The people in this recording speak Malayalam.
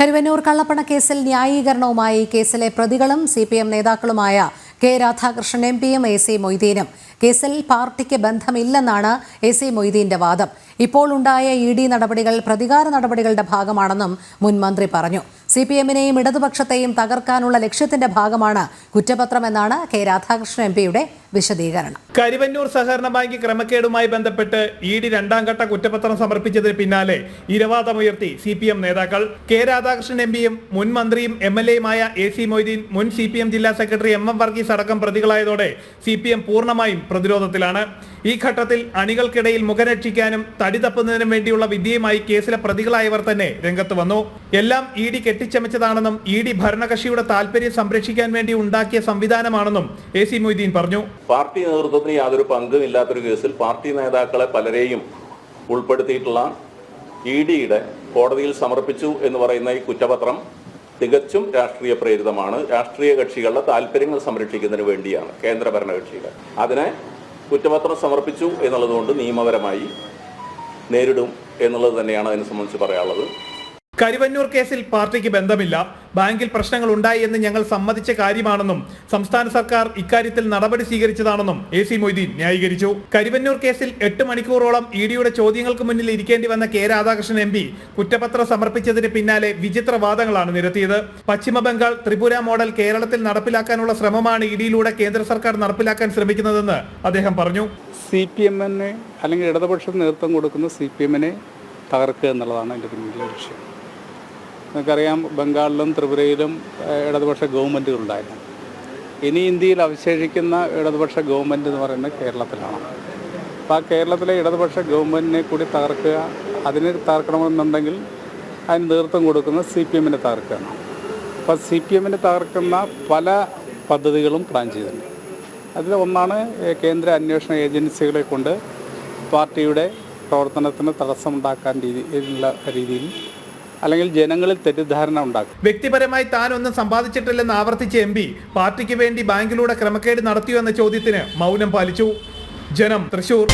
കരുവന്നൂർ കള്ളപ്പണ കേസിൽ ന്യായീകരണവുമായി കേസിലെ പ്രതികളും സി പി എം നേതാക്കളുമായ കെ രാധാകൃഷ്ണൻ എം പിയും എ സി മൊയ്തീനും. കേസിൽ പാർട്ടിക്ക് ബന്ധമില്ലെന്നാണ് എ സി മൊയ്തീന്റെ വാദം. ഇപ്പോൾ ഉണ്ടായ ഇ ഡി നടപടികൾ പ്രതികാര നടപടികളുടെ ഭാഗമാണെന്നും മുൻ മന്ത്രി പറഞ്ഞു. സി പി എമ്മിനെയും ഇടതുപക്ഷത്തെയും തകർക്കാനുള്ള ലക്ഷ്യത്തിന്റെ ഭാഗമാണ് കുറ്റപത്രമെന്നാണ് കെ രാധാകൃഷ്ണൻ എം പിയുടെ വിശദീകരണം. കരിവന്നൂർ സഹകരണ ബാങ്ക് ക്രമക്കേടുമായി ബന്ധപ്പെട്ട് ഇ ഡി രണ്ടാം ഘട്ട കുറ്റപത്രം സമർപ്പിച്ചതിന് പിന്നാലെ ഇരവാദമുയർത്തി സി പി എം നേതാക്കൾ. കെ രാധാകൃഷ്ണൻ എം പിയും മുൻ മന്ത്രിയും എം എൽ എയുമായ എ സി മൊയ്തീൻ മുൻ സി പി എം ജില്ലാ സെക്രട്ടറി എം എം വർഗീസ് അടക്കം പ്രതികളായതോടെ സി പി എം പൂർണമായും പ്രതിരോധത്തിലാണ്. ഈ ഘട്ടത്തിൽ അണികൾക്കിടയിൽ മുഖരക്ഷിക്കാനും തടി തപ്പുന്നതിനും വേണ്ടിയുള്ള വിദ്യയുമായി കേസിലെ പ്രതികളായവർ തന്നെ രംഗത്ത് വന്നു. എല്ലാം ഇ ഡി കെട്ടിച്ചമച്ചതാണെന്നും ഇ ഡി ഭരണകക്ഷിയുടെ താല്പര്യം സംരക്ഷിക്കാൻ വേണ്ടി ഉണ്ടാക്കിയ സംവിധാനമാണെന്നും എ സി മൊയ്തീൻ പറഞ്ഞു. പാർട്ടി നേതൃത്വത്തിന് യാതൊരു പങ്കും ഇല്ലാത്തൊരു കേസിൽ പാർട്ടി നേതാക്കളെ പലരെയും ഉൾപ്പെടുത്തിയിട്ടുള്ള ഇ ഡിയുടെ കോടതിയിൽ സമർപ്പിച്ചു എന്ന് പറയുന്ന ഈ കുറ്റപത്രം തികച്ചും രാഷ്ട്രീയ പ്രേരിതമാണ്. രാഷ്ട്രീയ കക്ഷികളുടെ താല്പര്യങ്ങൾ സംരക്ഷിക്കുന്നതിന് വേണ്ടിയാണ് കേന്ദ്ര ഭരണകക്ഷികൾ. അതിനെ കുറ്റപത്രം സമർപ്പിച്ചു എന്നുള്ളതുകൊണ്ട് നിയമപരമായി നേരിടും എന്നുള്ളത് തന്നെയാണ് അതിനെ സംബന്ധിച്ച് പറയാനുള്ളത്. കരിവന്നൂർ കേസിൽ പാർട്ടിക്ക് ബന്ധമില്ല. ബാങ്കിൽ പ്രശ്നങ്ങൾ ഉണ്ടായി എന്ന് ഞങ്ങൾ സമ്മതിച്ച കാര്യമാണെന്നും സംസ്ഥാന സർക്കാർ ഇക്കാര്യത്തിൽ നടപടി സ്വീകരിച്ചതാണെന്നും എ സി മൊയ്തീൻ ന്യായീകരിച്ചു. കരിവന്നൂർ കേസിൽ എട്ട് മണിക്കൂറോളം ഇ ഡിയുടെ ചോദ്യങ്ങൾക്ക് മുന്നിൽ ഇരിക്കേണ്ടി വന്ന കെ രാധാകൃഷ്ണൻ എം പി കുറ്റപത്രം സമർപ്പിച്ചതിന് പിന്നാലെ വിചിത്ര വാദങ്ങളാണ് നിരത്തിയത് പശ്ചിമബംഗാൾ ത്രിപുര മോഡൽ കേരളത്തിൽ നടപ്പിലാക്കാനുള്ള ശ്രമമാണ് ഇ ഡിയിലൂടെ കേന്ദ്ര സർക്കാർ നടപ്പിലാക്കാൻ ശ്രമിക്കുന്നതെന്ന് അദ്ദേഹം പറഞ്ഞു. സി പി എമ്മിനെ അല്ലെങ്കിൽ ഇടതുപക്ഷം നേതൃത്വം കൊടുക്കുന്ന സി പി എമ്മിനെ തകർക്കുക എന്നുള്ളതാണ് എന്റെ പിന്നിലെ ലക്ഷ്യം. നമുക്കറിയാം ബംഗാളിലും ത്രിപുരയിലും ഇടതുപക്ഷ ഗവൺമെന്റുകളുണ്ടായിരുന്നു. ഇനി ഇന്ത്യയിൽ അവശേഷിക്കുന്ന ഇടതുപക്ഷ ഗവൺമെന്റ് എന്ന് പറയുന്നത് കേരളത്തിലാണ്. അപ്പോൾ ആ കേരളത്തിലെ ഇടതുപക്ഷ ഗവൺമെന്റിനെ കൂടി തകർക്കുക അതിനെ തകർക്കണമെന്നുണ്ടെങ്കിൽ അതിന് നേതൃത്വം കൊടുക്കുന്ന സി പി എമ്മിനെ തകർക്കുകയാണ്. അപ്പോൾ സി പി എമ്മിനെ തകർക്കുന്ന പല പദ്ധതികളും പ്ലാൻ ചെയ്തിട്ടുണ്ട്. അതിൽ ഒന്നാണ് കേന്ദ്ര അന്വേഷണ ഏജൻസികളെ കൊണ്ട് പാർട്ടിയുടെ പ്രവർത്തനത്തിന് തടസ്സമുണ്ടാക്കാൻ രീതി രീതിയിൽ അല്ലെങ്കിൽ ജനങ്ങളിൽ തെറ്റിദ്ധാരണ ഉണ്ടാക്കും. വ്യക്തിപരമായി താൻ ഒന്നും സമ്പാദിച്ചിട്ടില്ലെന്ന് ആവർത്തിച്ച എം പി പാർട്ടിക്ക് വേണ്ടി ബാങ്കിലൂടെ ക്രമക്കേട് നടത്തിയോ എന്ന ചോദ്യത്തിന് മൗനം പാലിച്ചു. ജനം തൃശൂർ.